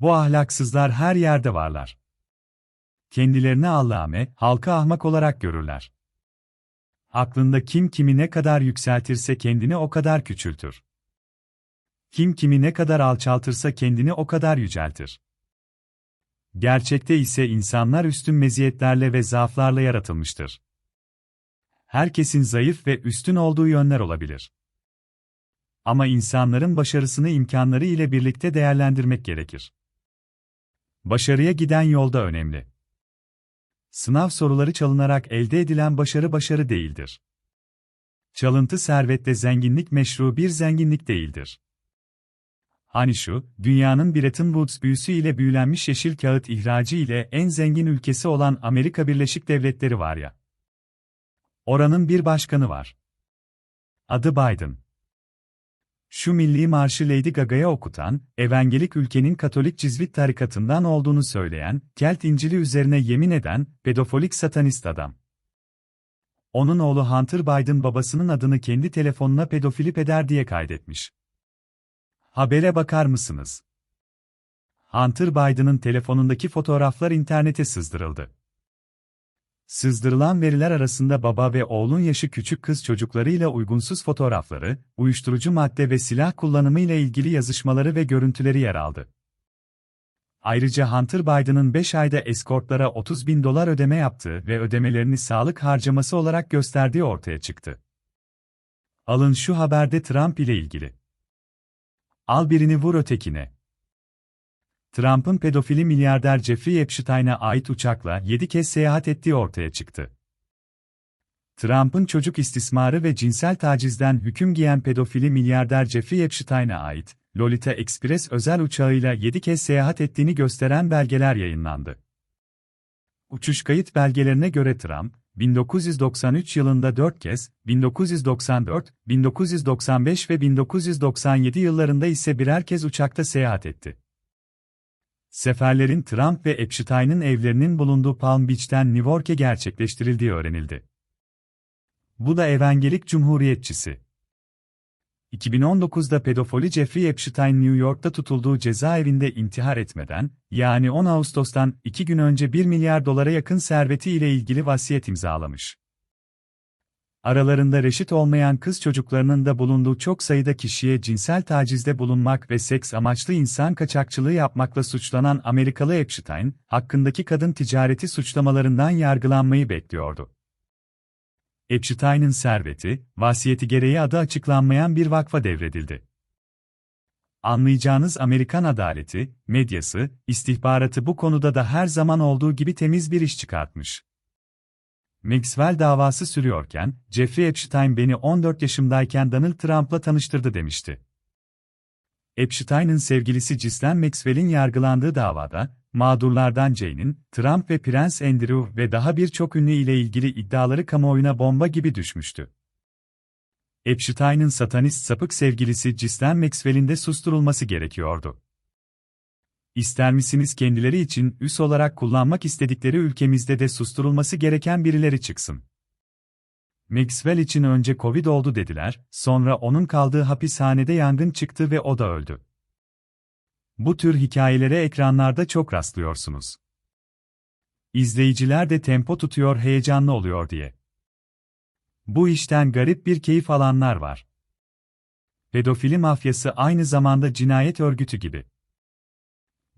Bu ahlaksızlar her yerde varlar. Kendilerini allame, halka ahmak olarak görürler. Aklında kim kimi ne kadar yükseltirse kendini o kadar küçültür. Kim kimi ne kadar alçaltırsa kendini o kadar yüceltir. Gerçekte ise insanlar üstün meziyetlerle ve zaaflarla yaratılmıştır. Herkesin zayıf ve üstün olduğu yönler olabilir. Ama insanların başarısını imkanları ile birlikte değerlendirmek gerekir. Başarıya giden yolda önemli. Sınav soruları çalınarak elde edilen başarı başarı değildir. Çalıntı servetle zenginlik meşru bir zenginlik değildir. Hani şu, dünyanın Bretton Woods büyüsü ile büyülenmiş yeşil kağıt ihracı ile en zengin ülkesi olan Amerika Birleşik Devletleri var ya. Oranın bir başkanı var. Adı Biden. Şu milli marşı Lady Gaga'ya okutan, evangelik ülkenin Katolik Cizvit tarikatından olduğunu söyleyen, Kelt İncil'i üzerine yemin eden, pedofolik satanist adam. Onun oğlu Hunter Biden babasının adını kendi telefonuna pedofili peder diye kaydetmiş. Habere bakar mısınız? Hunter Biden'ın telefonundaki fotoğraflar internete sızdırıldı. Sızdırılan veriler arasında baba ve oğlun yaşı küçük kız çocuklarıyla uygunsuz fotoğrafları, uyuşturucu madde ve silah kullanımı ile ilgili yazışmaları ve görüntüleri yer aldı. Ayrıca Hunter Biden'ın 5 ayda eskortlara 30 bin dolar ödeme yaptığı ve ödemelerini sağlık harcaması olarak gösterdiği ortaya çıktı. Alın şu haberde Trump ile ilgili. Al birini vur ötekine. Trump'ın pedofili milyarder Jeffrey Epstein'a ait uçakla 7 kez seyahat ettiği ortaya çıktı. Trump'ın çocuk istismarı ve cinsel tacizden hüküm giyen pedofili milyarder Jeffrey Epstein'a ait, Lolita Express özel uçağıyla 7 kez seyahat ettiğini gösteren belgeler yayınlandı. Uçuş kayıt belgelerine göre Trump, 1993 yılında 4 kez, 1994, 1995 ve 1997 yıllarında ise birer kez uçakta seyahat etti. Seferlerin Trump ve Epstein'ın evlerinin bulunduğu Palm Beach'ten New York'e gerçekleştirildiği öğrenildi. Bu da evangelik cumhuriyetçisi. 2019'da pedofili Jeffrey Epstein New York'ta tutulduğu cezaevinde intihar etmeden, yani 10 Ağustos'tan 2 gün önce 1 milyar dolara yakın serveti ile ilgili vasiyet imzalamış. Aralarında reşit olmayan kız çocuklarının da bulunduğu çok sayıda kişiye cinsel tacizde bulunmak ve seks amaçlı insan kaçakçılığı yapmakla suçlanan Amerikalı Epstein, hakkındaki kadın ticareti suçlamalarından yargılanmayı bekliyordu. Epstein'ın serveti, vasiyeti gereği adı açıklanmayan bir vakfa devredildi. Anlayacağınız Amerikan adaleti, medyası, istihbaratı bu konuda da her zaman olduğu gibi temiz bir iş çıkartmış. Maxwell davası sürüyorken, Jeffrey Epstein beni 14 yaşımdayken Donald Trump'la tanıştırdı demişti. Epstein'ın sevgilisi Ghislaine Maxwell'in yargılandığı davada, mağdurlardan Jane'in, Trump ve Prens Andrew ve daha birçok ünlü ile ilgili iddiaları kamuoyuna bomba gibi düşmüştü. Epstein'ın satanist sapık sevgilisi Ghislaine Maxwell'in de susturulması gerekiyordu. İster misiniz kendileri için üs olarak kullanmak istedikleri ülkemizde de susturulması gereken birileri çıksın. Maxwell için önce Covid oldu dediler, sonra onun kaldığı hapishanede yangın çıktı ve o da öldü. Bu tür hikayelere ekranlarda çok rastlıyorsunuz. İzleyiciler de tempo tutuyor heyecanlı oluyor diye. Bu işten garip bir keyif alanlar var. Pedofili mafyası aynı zamanda cinayet örgütü gibi.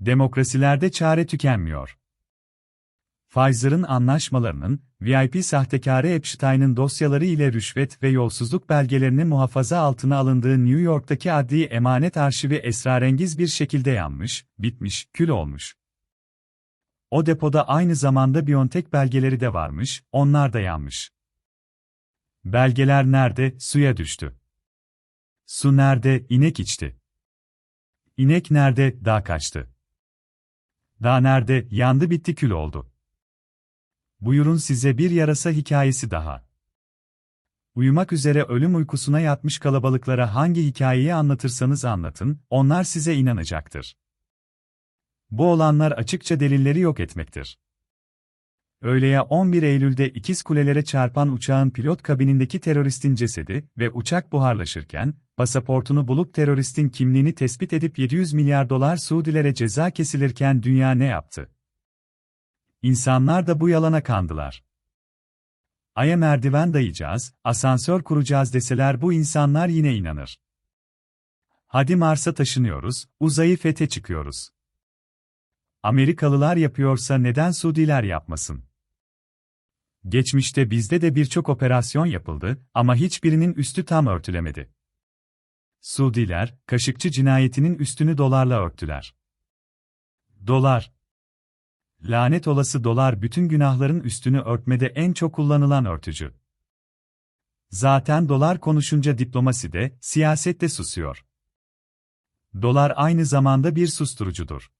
Demokrasilerde çare tükenmiyor. Pfizer'ın anlaşmalarının, VIP sahtekarı Epstein'ın dosyaları ile rüşvet ve yolsuzluk belgelerinin muhafaza altına alındığı New York'taki adli emanet arşivi esrarengiz bir şekilde yanmış, bitmiş, kül olmuş. O depoda aynı zamanda Biontech belgeleri de varmış, onlar da yanmış. Belgeler nerede, suya düştü. Su nerede, inek içti. İnek nerede, dağ kaçtı. Dağ nerede, yandı bitti kül oldu. Buyurun size bir yarasa hikayesi daha. Uyumak üzere ölüm uykusuna yatmış kalabalıklara hangi hikayeyi anlatırsanız anlatın, onlar size inanacaktır. Bu olanlar açıkça delilleri yok etmektir. Öğleye 11 Eylül'de ikiz kulelere çarpan uçağın pilot kabinindeki teröristin cesedi ve uçak buharlaşırken, pasaportunu bulup teröristin kimliğini tespit edip 700 milyar dolar Suudilere ceza kesilirken dünya ne yaptı? İnsanlar da bu yalana kandılar. Ay'a merdiven dayayacağız, asansör kuracağız deseler bu insanlar yine inanır. Hadi Mars'a taşınıyoruz, uzayı fete çıkıyoruz. Amerikalılar yapıyorsa neden Suudiler yapmasın? Geçmişte bizde de birçok operasyon yapıldı ama hiçbirinin üstü tam örtülemedi. Suudiler, Kaşıkçı cinayetinin üstünü dolarla örttüler. Dolar. Lanet olası dolar bütün günahların üstünü örtmede en çok kullanılan örtücü. Zaten dolar konuşunca diplomasi de, siyaset de susuyor. Dolar aynı zamanda bir susturucudur.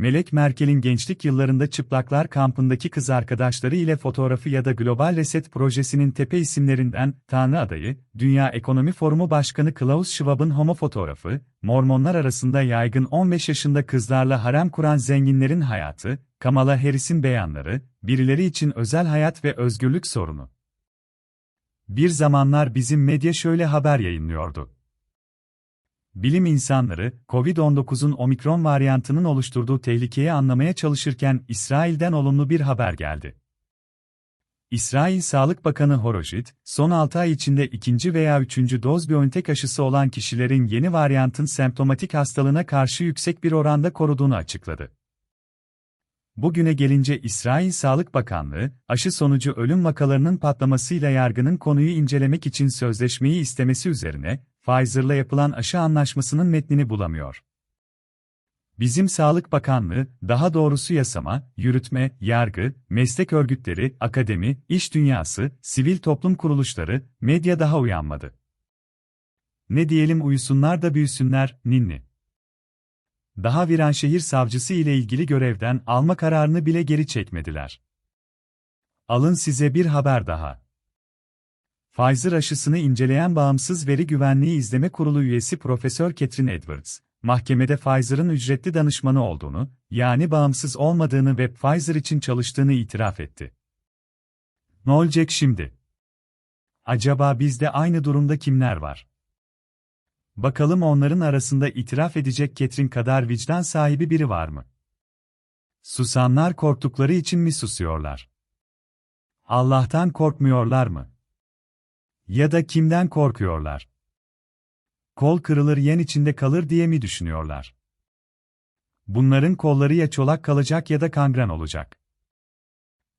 Melek Merkel'in gençlik yıllarında çıplaklar kampındaki kız arkadaşları ile fotoğrafı ya da Global Reset projesinin tepe isimlerinden Tanrı adayı, Dünya Ekonomi Forumu Başkanı Klaus Schwab'ın homo fotoğrafı, Mormonlar arasında yaygın 15 yaşında kızlarla harem kuran zenginlerin hayatı, Kamala Harris'in beyanları, birileri için özel hayat ve özgürlük sorunu. Bir zamanlar bizim medya şöyle haber yayınlıyordu. Bilim insanları, COVID-19'un omikron varyantının oluşturduğu tehlikeyi anlamaya çalışırken İsrail'den olumlu bir haber geldi. İsrail Sağlık Bakanı Horojit, son 6 ay içinde ikinci veya üçüncü doz BioNTech aşısı olan kişilerin yeni varyantın semptomatik hastalığına karşı yüksek bir oranda koruduğunu açıkladı. Bugüne gelince İsrail Sağlık Bakanlığı, aşı sonucu ölüm vakalarının patlamasıyla yargının konuyu incelemek için sözleşmeyi istemesi üzerine, Pfizer'la yapılan aşı anlaşmasının metnini bulamıyor. Bizim Sağlık Bakanlığı, daha doğrusu yasama, yürütme, yargı, meslek örgütleri, akademi, iş dünyası, sivil toplum kuruluşları, medya daha uyanmadı. Ne diyelim uyusunlar da büyüsünler, ninni. Daha Viranşehir savcısı ile ilgili görevden alma kararını bile geri çekmediler. Alın size bir haber daha. Pfizer aşısını inceleyen Bağımsız Veri Güvenliği İzleme Kurulu üyesi Profesör Catherine Edwards, mahkemede Pfizer'ın ücretli danışmanı olduğunu, yani bağımsız olmadığını ve Pfizer için çalıştığını itiraf etti. Ne olacak şimdi? Acaba bizde aynı durumda kimler var? Bakalım onların arasında itiraf edecek Catherine kadar vicdan sahibi biri var mı? Susanlar korktukları için mi susuyorlar? Allah'tan korkmuyorlar mı? Ya da kimden korkuyorlar? Kol kırılır yen içinde kalır diye mi düşünüyorlar? Bunların kolları ya çolak kalacak ya da kangren olacak.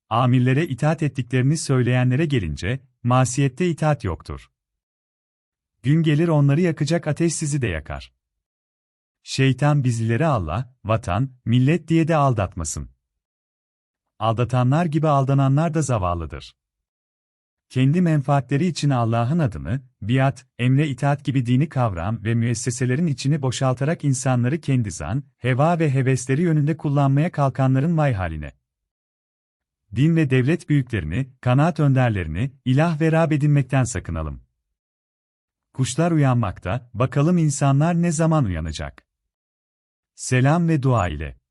Amirlere itaat ettiklerini söyleyenlere gelince, masiyette itaat yoktur. Gün gelir onları yakacak ateş sizi de yakar. Şeytan bizleri Allah, vatan, millet diye de aldatmasın. Aldatanlar gibi aldananlar da zavallıdır kendi menfaatleri için Allah'ın adını, biat, emre itaat gibi dini kavram ve müesseselerin içini boşaltarak insanları kendi zan, heva ve hevesleri yönünde kullanmaya kalkanların vay haline. Din ve devlet büyüklerini, kanaat önderlerini, ilah ve Rab edinmekten sakınalım. Kuşlar uyanmakta, bakalım insanlar ne zaman uyanacak? Selam ve dua ile.